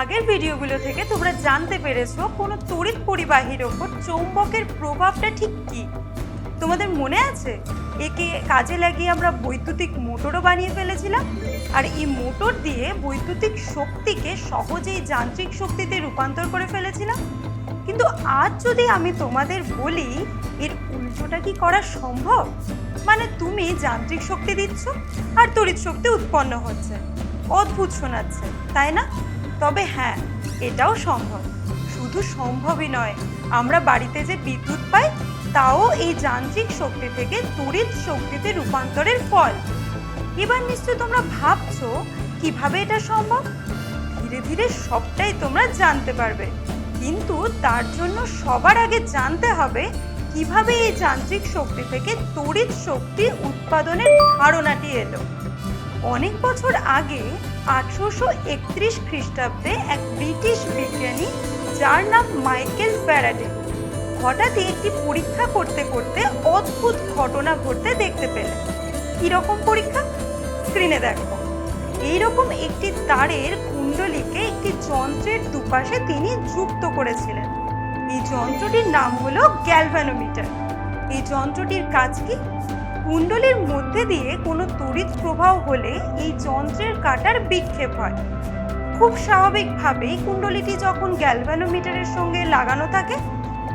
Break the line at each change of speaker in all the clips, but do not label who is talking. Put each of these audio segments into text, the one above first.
আগের ভিডিওগুলো থেকে তোমরা জানতে পেরেছ কোনো তড়িৎ পরিবাহীর ওপর চৌম্বকের প্রভাবটা ঠিক কি? তোমাদের মনে আছে? একে কাজে লাগিয়ে আমরা বৈদ্যুতিক মোটরও বানিয়ে ফেলেছিলাম, আর এই মোটর দিয়ে বৈদ্যুতিক শক্তিকে সহজেই যান্ত্রিক শক্তিতে রূপান্তর করে ফেলেছিলাম। কিন্তু আজ যদি আমি তোমাদের বলি, এর উল্টোটা কি করা সম্ভব? মানে তুমি যান্ত্রিক শক্তি দিচ্ছ আর তড়িৎ শক্তি উৎপন্ন হচ্ছে। অদ্ভুত শোনাচ্ছে, তাই না? তবে হ্যাঁ এটাও সম্ভব। শুধু সম্ভবই নয়, আমরা বাড়িতে যে বিদ্যুৎ পাই, তাও এই যান্ত্রিক শক্তি থেকে তড়িৎ শক্তিতে রূপান্তরের ফল। এবার নিশ্চয় তোমরা ভাবছ, কীভাবে এটা সম্ভব? ধীরে ধীরে সবটাই তোমরা জানতে পারবে। কিন্তু তার জন্য সবার আগে জানতে হবে কীভাবে এই যান্ত্রিক শক্তি থেকে তড়িৎ শক্তি উৎপাদনের ধারণাটি এলো। অনেক বছর আগে আঠারোশো একত্রিশ খ্রিস্টাব্দে এক ব্রিটিশ বিজ্ঞানী যার নাম মাইকেল ফ্যারাডে হঠাৎই একটি পরীক্ষা করতে করতে অদ্ভুত ঘটনা ঘটতে দেখতে পেলেন। কীরকম পরীক্ষা? স্ক্রিনে দেখো। এইরকম একটি তারের কুণ্ডলীকে একটি যন্ত্রের দুপাশে তিনি যুক্ত করেছিলেন। এই যন্ত্রটির নাম হলো গ্যালভানোমিটার। এই যন্ত্রটির কাজ কি? কুণ্ডলীর মধ্যে দিয়ে কোনো তড়িৎ প্রবাহ হলে এই যন্ত্রের কাটার বিক্ষেপ হয়। খুব স্বাভাবিকভাবেই কুণ্ডলীটি যখন গ্যালভানোমিটারের সঙ্গে লাগানো থাকে,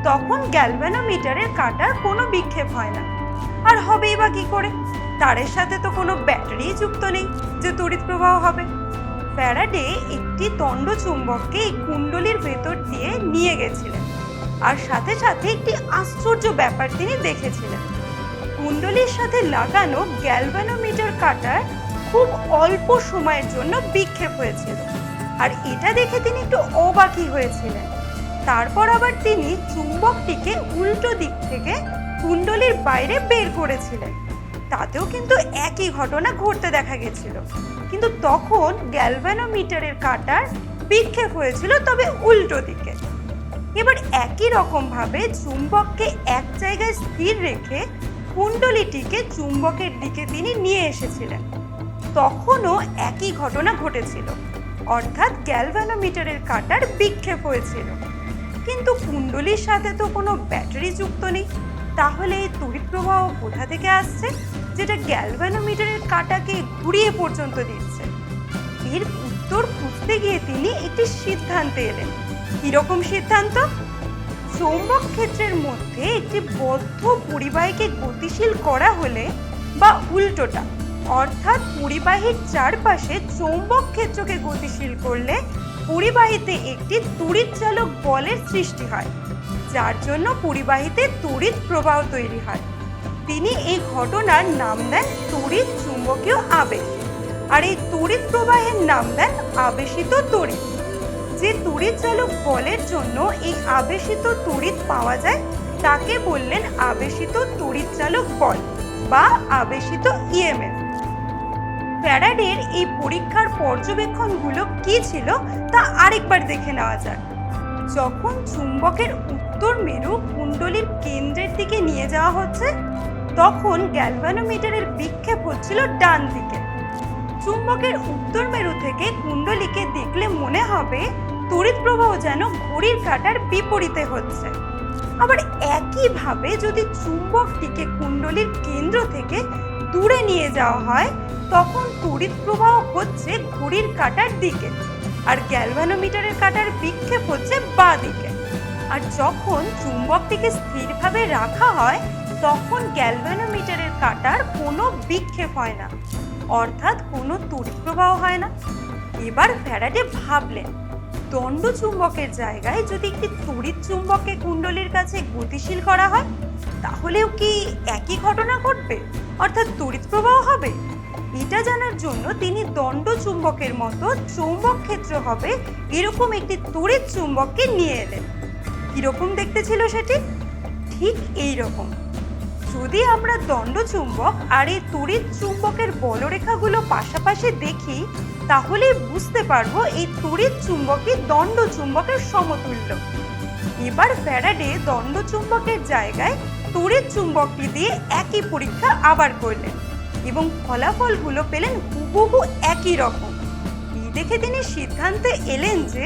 তখন গ্যালভানোমিটারের কাটার কোনো বিক্ষেপ হয় না। আর হবেই বা কী করে? তারের সাথে তো কোনো ব্যাটারি যুক্ত নেই যে তড়িৎ প্রবাহ হবে। ফ্যারাডে একটি দণ্ড চুম্বককে এই কুণ্ডলীর ভেতর দিয়ে নিয়ে গেছিলেন। আর সাথে সাথে একটি আশ্চর্য ব্যাপার তিনি দেখেছিলেন। কুণ্ডলীর সাথে লাগানো গ্যালভানোমিটার কাটার খুব অল্প সময়ের জন্য বিক্ষেপ হয়েছিল। আর এটা দেখে তিনি একটু অবাকই হয়েছিলেন। তারপর আবার তিনি চুম্বকটিকে উল্টো দিক থেকে কুণ্ডলীর বাইরে বের করেছিলেন। তাতেও কিন্তু একই ঘটনা ঘটতে দেখা গেছিল। কিন্তু তখন গ্যালভানোমিটারের কাটার বিক্ষেপ হয়েছিল তবে উল্টো দিকে। এবার একই রকমভাবে চুম্বককে এক জায়গায় স্থির রেখে কুণ্ডলীটিকে চুম্বকের দিকে তিনি নিয়ে এসেছিলেন। তখনও একই ঘটনা ঘটেছিল। অর্থাৎ গ্যালভানোমিটারের কাটার বিক্ষেপ হয়েছিল। কিন্তু কুণ্ডলির সাথে তো কোনো ব্যাটারি যুক্ত নেই। তাহলে এই তড়িৎ প্রবাহ কোথা থেকে আসছে? যেটা গ্যালভানোমিটারের কাটাকে ঘুরিয়ে পর্যন্ত দিচ্ছে। এর উত্তর খুঁজতে গিয়ে তিনি একটি সিদ্ধান্তে এলেন। কীরকম সিদ্ধান্ত? চৌম্বক ক্ষেত্রের মধ্যে একটি বদ্ধ পরিবাহীকে গতিশীল করা হলে বা উল্টোটা, অর্থাৎ পরিবাহীর চারপাশে চৌম্বক ক্ষেত্রকে গতিশীল করলে পরিবাহীতে একটি তড়িৎ চালক বলের সৃষ্টি হয়, যার জন্য পরিবাহীতে তড়িৎ প্রবাহ তৈরি হয়। তিনি এই ঘটনার নাম দেন তড়িৎ চুম্বকীয় আবেশ। আর এই তড়িৎ প্রবাহের নাম দেন আবেশিত তড়িৎ। যে তড়িৎ চালক বলের জন্য এই আবেশিত তড়িৎ পাওয়া যায়, তাকে বললেন আবেশিত তড়িৎ চালক বল বা আবেশিত ইএমএফ। ফ্যারাডের এই পরীক্ষার পর্যবেক্ষণগুলো কি ছিল তা আরেকবার দেখে নেওয়া যাক। যখন চুম্বকের উত্তর মেরু কুণ্ডলীর কেন্দ্রের দিকে নিয়ে যাওয়া হচ্ছে তখন গ্যালভানোমিটারের বিক্ষেপ হচ্ছিল ডান দিকে। চুম্বকের উত্তর মেরু থেকে কুণ্ডলীকে দেখলে মনে হবে তড়িৎ প্রবাহ যেন ঘড়ির কাঁটার বিপরীতে হচ্ছে। আবার একইভাবে যদি চুম্বকটিকে কুণ্ডলীর কেন্দ্র থেকে দূরে নিয়ে যাওয়া হয়, তখন তড়িৎ প্রবাহ হচ্ছে ঘড়ির কাঁটার দিকে আর গ্যালভানোমিটারের কাঁটার বিক্ষেপ হচ্ছে বাঁ দিকে। আর যখন চুম্বকটিকে স্থিরভাবে রাখা হয় তখন গ্যালভানোমিটারের কাটার কোনো বিক্ষেপ হয় না। অর্থাৎ কোনো তড়িৎ প্রবাহ হয় না। এবার ফ্যারাডে ভাবলেন, দণ্ড চুম্বকের জায়গায় যদি একটি তড়িৎ চুম্বককে কুণ্ডলীর কাছে গতিশীল করা হয়, তাহলেও কি একই ঘটনা ঘটবে? অর্থাৎ তড়িৎ প্রবাহ হবে? এটা জানার জন্য তিনি দণ্ড চুম্বকের মতো চৌম্বক ক্ষেত্র হবে এরকম একটি তড়িৎ চুম্বককে নিয়ে এলেন। কীরকম দেখতে ছিল সেটি? ঠিক এই রকম যদি আমরা দণ্ড চুম্বক আর এই তড়িৎ চুম্বকের বলরেখাগুলো পাশাপাশি দেখি তাহলে বুঝতে পারব এই তড়িৎ চুম্বকই দণ্ড চুম্বকের সমতুল্য। এবার ফ্যারাডে দণ্ড চুম্বকের জায়গায় তড়িৎ চুম্বকটি দিয়ে একই পরীক্ষা আবার করলেন এবং ফলাফলগুলো পেলেন হুবহু একই রকম। এই দেখে তিনি সিদ্ধান্তে এলেন যে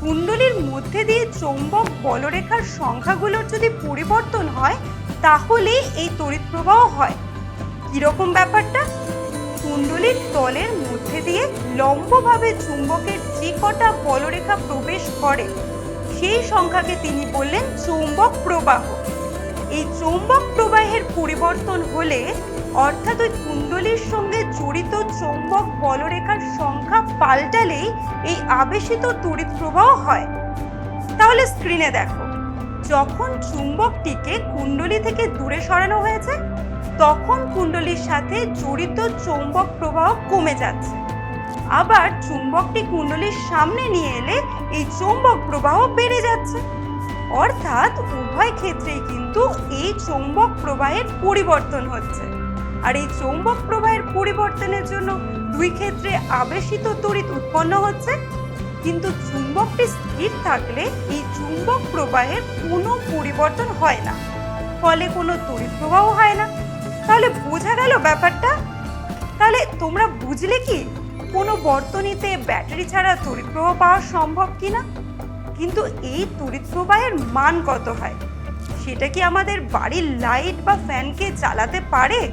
কুণ্ডলীর মধ্যে দিয়ে চৌম্বক বলরেখার সংখ্যাগুলোর যদি পরিবর্তন হয় তাহলেই এই তড়িৎ প্রবাহ হয়। কীরকম ব্যাপারটা? কুণ্ডলীর তলের মধ্যে দিয়ে লম্বভাবে চুম্বকের যে কটা বলরেখা প্রবেশ করে, সেই সংখ্যাকে তিনি বললেন চৌম্বক প্রবাহ। এই চৌম্বক প্রবাহের পরিবর্তন হলে অর্থাৎ ওই কুণ্ডলীর সঙ্গে জড়িত চৌম্বক বলরেখার সংখ্যা পাল্টালেই এই আবেশিত তড়িৎ প্রবাহ হয়। তাহলে স্ক্রিনে দেখো। যখন চুম্বকটিকে কুণ্ডলী থেকে দূরে সরানো হয়েছে, তখন কুণ্ডলীর সাথে জড়িত চৌম্বক প্রবাহ কমে যাচ্ছে। আবার চুম্বকটি কুণ্ডলীর সামনে নিয়ে এলে এই চৌম্বক প্রবাহ বেড়ে যাচ্ছে। অর্থাৎ উভয় ক্ষেত্রেই কিন্তু এই চৌম্বক প্রবাহের পরিবর্তন হচ্ছে। আর এই চৌম্বক প্রবাহের পরিবর্তনের জন্য দুই ক্ষেত্রে আবেশিত তড়িৎ উৎপন্ন হচ্ছে। কিন্তু চুম্বকটি স্থির থাকলে এই চুম্বক প্রবাহের কোনো পরিবর্তন হয় না। ফলে কোনো তড়িৎ প্রবাহ হয় না। তাহলে বোঝা গেল ব্যাপারটা? তাহলে তোমরা বুঝলে কি? কোনো বর্তনীতে ব্যাটারি ছাড়া তড়িৎ প্রবাহ পাওয়া সম্ভব কি না কিন্তু এই তড়িৎ প্রবাহের মান কত হয়? সেটা কি আমাদের বাড়ির লাইট বা ফ্যানকে চালাতে পারে?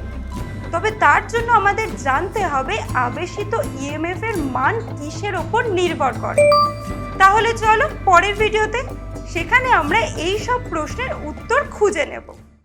তবে তার জন্য আমাদের জানতে হবে আবেশিত ইএমএফ এর মান কিসের ওপর নির্ভর করে। তাহলে চলো পরের ভিডিওতে, সেখানে আমরা এই সব প্রশ্নের উত্তর খুঁজে নেব।